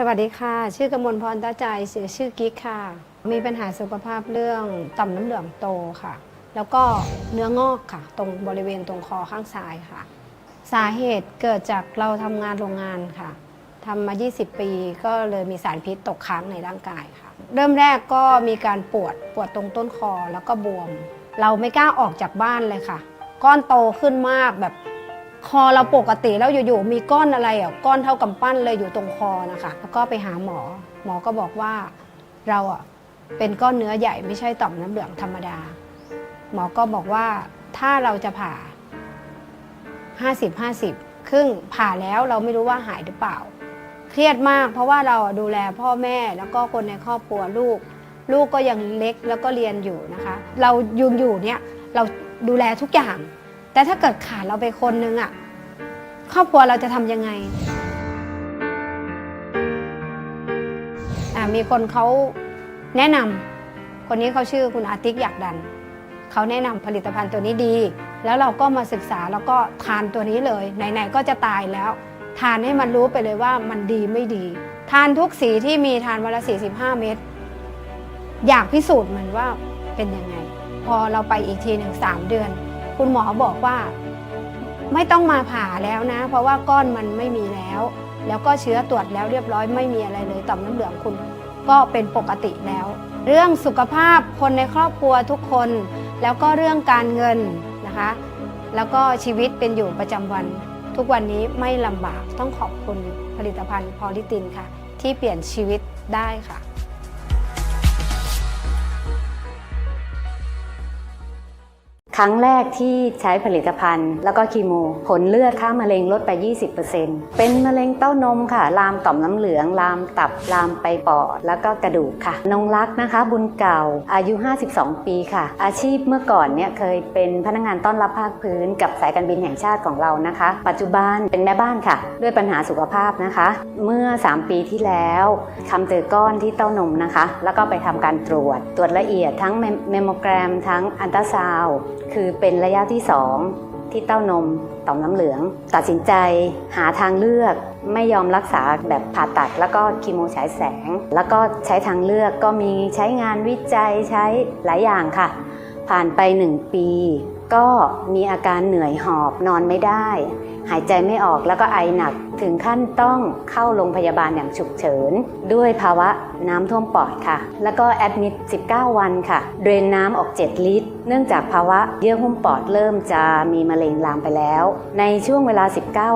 สวัสดีค่ะ ชื่อกมลพรตาใจเสียชื่อกิ๊กค่ะ มีปัญหาสุขภาพเรื่องต่อมน้ำเหลืองโตค่ะ แล้วก็เนื้องอกค่ะ ตรงบริเวณตรงคอข้างซ้ายค่ะ สาเหตุเกิดจากเราทำงานโรงงานค่ะทำมา 20 ปีก็เลยมีสารพิษตกค้างในร่างกายค่ะ เริ่มแรกก็มีการปวดปวดตรงต้นคอแล้วก็บวม เราไม่กล้าออกจากบ้านเลยค่ะ ก้อนโตขึ้นมากแบบ คอเราปกติแล้วอยู่ๆมีก้อนอะไรอะก้อนเท่ากำปั้นเลยอยู่ตรงคอนะคะแล้วก็ไปหาหมอ หมอก็บอกว่าเราอะเป็นก้อนเนื้อใหญ่ไม่ใช่ต่อมน้ำเหลืองธรรมดา หมอก็บอกว่าถ้าเราจะผ่า 50 50 ครึ่งผ่าแล้วเราไม่รู้ว่าหายหรือเปล่า เครียดมากเพราะว่าเราดูแลพ่อแม่แล้วก็คนในครอบครัวลูก ลูกก็ยังเล็กแล้วก็เรียนอยู่นะคะ เรายุงอยู่เนี่ยเราดูแลทุกอย่าง แต่ถ้าเกิดขาดเราไปคนนึงอะครอบครัวเราจะทำยังไงอะมีคนเขาแนะนำคนนี้เขาชื่อคุณอาติกอยากดันเขาแนะนำผลิตภัณฑ์ตัวนี้ดี แล้วเราก็มาศึกษาแล้วก็ทานตัวนี้เลยไหนๆก็จะตายแล้ว ทานให้มันรู้ไปเลยว่ามันดีไม่ดี ทานทุกสีที่มีทานวันละ 45 เม็ดอยากพิสูจน์มันว่าเป็นยังไง พอเราไปอีกทีหนึ่งสามเดือน คุณหมอบอกว่า ไม่ต้องมาผ่าแล้วนะ เพราะว่าก้อนมันไม่มีแล้ว แล้วก็เชื้อตรวจแล้วเรียบร้อยไม่มีอะไรเลยต่อมน้ำเหลืองคุณก็เป็นปกติแล้ว เรื่องสุขภาพคนในครอบครัวทุกคน แล้วก็เรื่องการเงินนะคะ แล้วก็ชีวิตเป็นอยู่ประจำวัน ทุกวันนี้ไม่ลำบากต้องขอบคุณผลิตภัณฑ์พอลิตินค่ะ ที่เปลี่ยนชีวิตได้ค่ะ ครั้งแรกที่ใช้ผลิตภัณฑ์ แล้วก็คีโม ผลเลือดค่ามะเร็งลดไป 20%เป็นมะเร็งเต้านมค่ะ ลามต่อมน้ำเหลือง ลามตับ ลามไปปอด แล้วก็กระดูกค่ะ นงรักนะคะ บุญเก่า อายุ 52 ปีค่ะ อาชีพเมื่อก่อนเนี่ยเคยเป็นพนักงานต้อนรับภาคพื้น กับสายการบินแห่งชาติของเรานะคะ ปัจจุบันเป็นแม่บ้านค่ะ ด้วยปัญหาสุขภาพนะคะ เมื่อ 3 ปีที่แล้วทำเจอก้อนที่เต้านมนะคะ แล้วก็ไปทำการตรวจ ตรวจละเอียดทั้งเมมโมแกรม ทั้งอันตราซาวด์คือเป็นระยะที่ 2 ที่เต้านมต่อมน้ำเหลือง ตัดสินใจหาทางเลือกไม่ยอมรักษาแบบผ่าตัด แล้วก็คีโมฉายแสง แล้วก็ใช้ทางเลือกก็มีใช้งานวิจัยใช้หลายอย่างค่ะ ผ่านไป 1 ปี ก็มีอาการเหนื่อยหอบนอนไม่ได้ หายใจไม่ออกแล้วก็ไอหนัก ถึงขั้นต้องเข้าโรงพยาบาลอย่างฉุกเฉิน ด้วยภาวะน้ำท่วมปอดค่ะ แล้วก็แอดมิด 19 วันค่ะ เดรนน้ำออก 7 ลิตร เนื่องจากภาวะเยื่อหุ้มปอดเริ่มจะมีมะเร็งลามไปแล้ว ในช่วงเวลา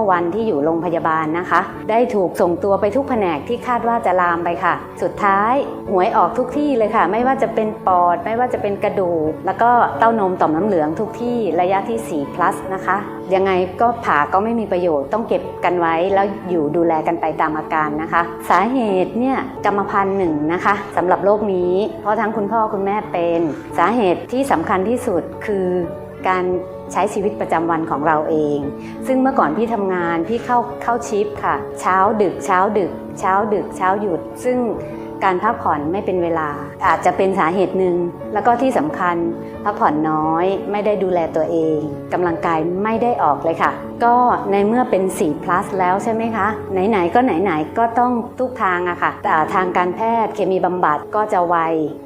19 วันที่อยู่โรงพยาบาลนะคะ ได้ถูกส่งตัวไปทุกแผนกที่คาดว่าจะลามไปค่ะ สุดท้ายหวยออกทุกที่เลยค่ะ ไม่ว่าจะเป็นปอด ไม่ว่าจะเป็นกระดูก แล้วก็เต้านมต่อมน้ำเหลืองทุกที่ระยะที่ 4 plus นะคะ ยังไงก็ผ่าก็ไม่มีประโยชน์ต้องเก็บกันไว้แล้วอยู่ดูแลกันไปตามอาการนะคะ สาเหตุเนี่ยกรรมพันธุ์หนึ่งนะคะสำหรับโรคนี้ เพราะทั้งคุณพ่อคุณแม่เป็นสาเหตุที่สำคัญที่สุดคือการใช้ชีวิตประจำวันของเราเอง ซึ่งเมื่อก่อนพี่ทำงานพี่เข้าเข้าชิปค่ะ เช้าดึกเช้าดึก เช้าดึกเช้าหยุด ซึ่ง การพักผ่อนไม่เป็นเวลา อาจจะเป็นสาเหตุหนึ่ง แล้วก็ที่สำคัญพักผ่อนน้อย ไม่ได้ดูแลตัวเองกำลังกายไม่ได้ออกเลยค่ะ ก็ในเมื่อเป็น 4 plus แล้วใช่ไหมคะ ไหนๆก็ไหนๆก็ต้องทุกทางอะค่ะแต่ทางการแพทย์เคมีบำบัดก็จะไว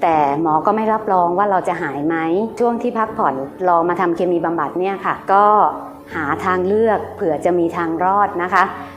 แต่หมอก็ไม่รับรองว่าเราจะหายไหมช่วงที่พักผ่อนรอมาทำเคมีบำบัดเนี่ยค่ะ ก็หาทางเลือกเผื่อจะมีทางรอดนะคะ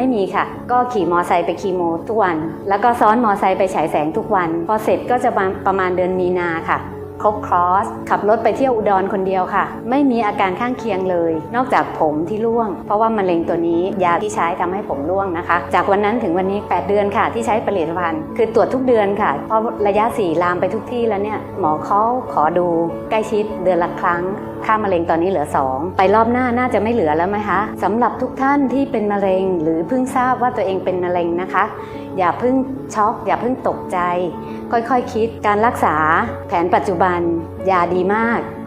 ไม่มีค่ะ ก็ขี่มอไซค์ไปคีโมทุกวัน แล้วก็ซ้อนมอไซค์ไปฉายแสงทุกวัน พอเสร็จก็จะประมาณเดือนมีนาค่ะครบครอส ขับรถไปเที่ยวอุดรคนเดียวค่ะ ไม่มีอาการข้างเคียงเลย นอกจากผมที่ร่วง เพราะว่ามะเร็งตัวนี้ยาที่ใช้ทำให้ผมร่วงนะคะ จากวันนั้นถึงวันนี้ 8 เดือนค่ะ ที่ใช้ผลิตภัณฑ์ คือตรวจทุกเดือนค่ะเพราะระยะสี่ลามไปทุกที่แล้วเนี่ยหมอเขาขอดูใกล้ชิดเดือนละครั้งค่ามะเร็งตอนนี้เหลือ 2 ไปรอบหน้าน่าจะไม่เหลือแล้วไหมคะสำหรับทุกท่านที่เป็นมะเร็ง หรือเพิ่งทราบว่าตัวเองเป็นมะเร็งนะคะ อย่าเพิ่งช็อก อย่าเพิ่งตกใจ ค่อยๆคคิดการรักษาแผนปัจจุบันยาดีมาก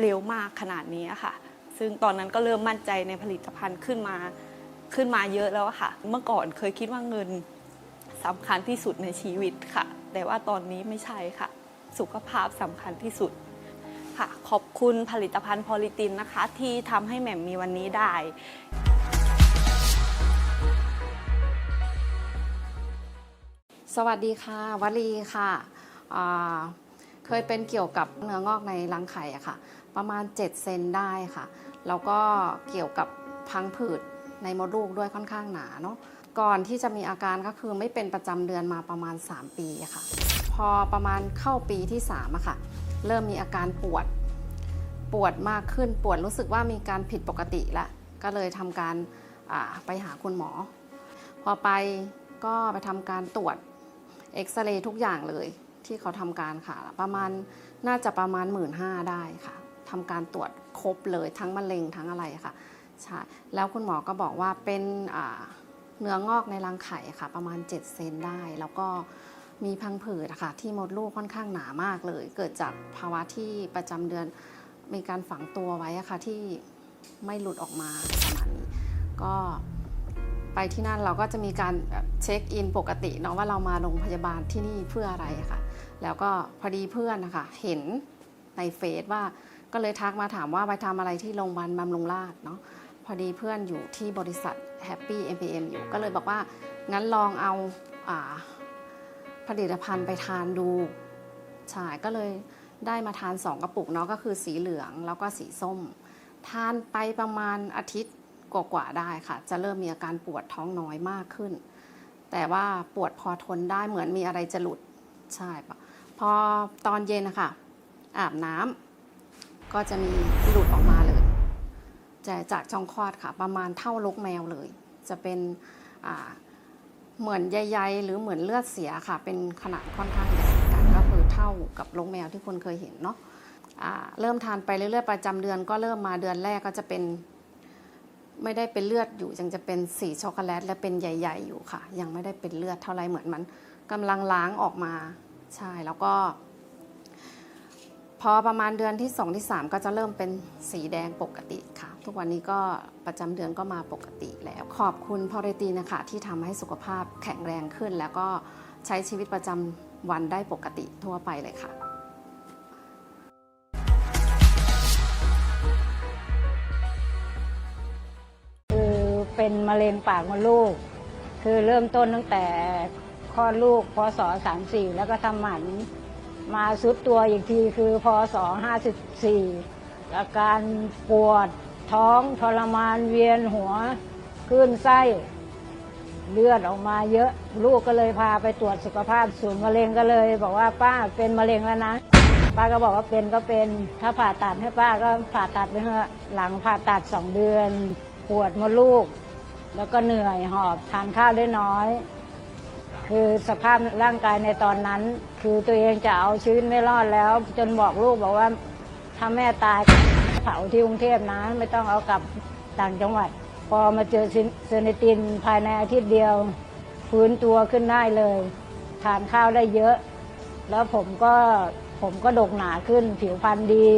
เร็วมากขนาดนี้ค่ะ ซึ่งตอนนั้นก็เริ่มมั่นใจในผลิตภัณฑ์ขึ้นมาขึ้นมาเยอะแล้วค่ะ เมื่อก่อนเคยคิดว่าเงินสำคัญที่สุดในชีวิตค่ะ แต่ว่าตอนนี้ไม่ใช่ค่ะ สุขภาพสำคัญที่สุดค่ะ ขอบคุณผลิตภัณฑ์พอลิตินนะคะ ที่ทำให้แหม่มมีวันนี้ได้สวัสดีค่ะวลีค่ะ เคยเป็นเกี่ยวกับเนื้องอกในรังไข่อะค่ะ ประมาณ 7 เซนได้ค่ะ แล้วก็เกี่ยวกับพังผืดในมดลูกด้วยค่อนข้างหนาเนาะ ก่อนที่จะมีอาการก็คือไม่เป็นประจำเดือนมาประมาณ 3 ปีค่ะ พอประมาณเข้าปีที่3อะค่ะ เริ่มมีอาการปวด ปวดมากขึ้น ปวดรู้สึกว่ามีการผิดปกติละ ก็เลยทำการไปหาคุณหมอ พอไปก็ไปทำการตรวจเอ็กซเรย์ทุกอย่างเลยที่เขาทำการค่ะ ประมาณน่าจะประมาณ 1 5ื่นได้ค่ะ ทำการตรวจครบเลยทั้งมะเร็งทั้งอะไรค่ะใช่แล้วคุณหมอก็บอกว่าเป็นเนื้องอกในรังไข่ค่ะ ประมาณ 7 เซนได้ แล้วก็มีพังผืดค่ะ ที่มดลูกค่อนข้างหนามากเลย เกิดจากภาวะที่ประจำเดือนมีการฝังตัวไว้ค่ะที่ไม่หลุดออกมาประมาณนี้ก็ไปที่นั่นเราก็จะมีการเช็คอินปกติเนาะว่าเรามาโรงพยาบาลที่นี่เพื่ออะไรค่ะ แล้วก็พอดีเพื่อนนะคะเห็นในเฟซว่า ก็เลยทักมาถามว่าไปทำอะไรที่โรงพยาบาลบำรุงราษฎร์เนาะพอดีเพื่อนอยู่ที่บริษัท Happy MPM อยู่ก็เลยบอกว่างั้นลองเอาอาผลิตภัณฑ์ไปทานดูใช่ก็เลยได้มาทาน2กระปุกเนาะก็คือสีเหลืองแล้วก็สีส้ม ทานไปประมาณอาทิตย์กว่าๆได้ค่ะ จะเริ่มมีอาการปวดท้องน้อยมากขึ้น แต่ว่าปวดพอทนได้เหมือนมีอะไรจะหลุดใช่ปะพอตอนเย็นนะคะอาบน้ำ ก็จะมีหลุดออกมาเลยจะจากช่องคลอดค่ะ ประมาณเท่าลกแมวเลย จะเป็นเหมือนใยๆหรือเหมือนเลือดเสียค่ะ เป็นขนาดค่อนข้างใหญ่กันก็คือเท่ากับลกแมวที่คนเคยเห็นเนาะเริ่มทานไปเรื่อยๆประจำเดือนก็เริ่มมาเดือนแรกก็จะเป็น ไม่ได้เป็นเลือดอยู่ยังจะเป็นสีช็อกโกแลต และเป็นใหญ่ ๆ อยู่ค่ะ ยังไม่ได้เป็นเลือดเท่าไรเหมือนมันกำลังล้างออกมาใช่แล้วก็ พอประมาณเดือนที่ 2 ที่ 3 ก็จะเริ่มเป็นสีแดงปกติค่ะ ทุกวันนี้ก็ประจำเดือนก็มาปกติแล้ว ขอบคุณพอเรตีนะคะ ที่ทำให้สุขภาพแข็งแรงขึ้น แล้วก็ใช้ชีวิตประจำวันได้ปกติทั่วไปเลยค่ะคือเป็นมะเร็งปากมดลูก คือเริ่มต้นตั้งแต่คลอดลูกพศ34 แล้วก็ทำหมัน มาสุดตัวอีกทีคือพศ54อาการปวดท้องทรมานเวียนหัวคลื่นไส้เลือดออกมาเยอะ ลูกก็เลยพาไปตรวจสุขภาพศูนย์มะเร็งก็เลย บอกว่าป้าเป็นมะเร็งแล้วนะ ป้าก็บอกว่าเป็นก็เป็นถ้าผ่าตัดให้ป้าก็ผ่าตัดไปเถอะหลังผ่าตัดสองเดือน ปวดมดลูก แล้วก็เหนื่อยหอบทานข้าวได้น้อย คือสภาพร่างกายในตอนนั้น คือตัวเองจะเอาชีวิตไม่รอดแล้ว จนบอกลูกบอกว่าถ้าแม่ตายเผาที่กรุงเทพนะไม่ต้องเอากลับต่างจังหวัด พอมาเจอเซนิตินภายในอาทิตย์เดียวฟื้นตัวขึ้นได้เลยทานข้าวได้เยอะ แล้วผมก็ผมก็ดกหนาขึ้น ผิวพรรณดี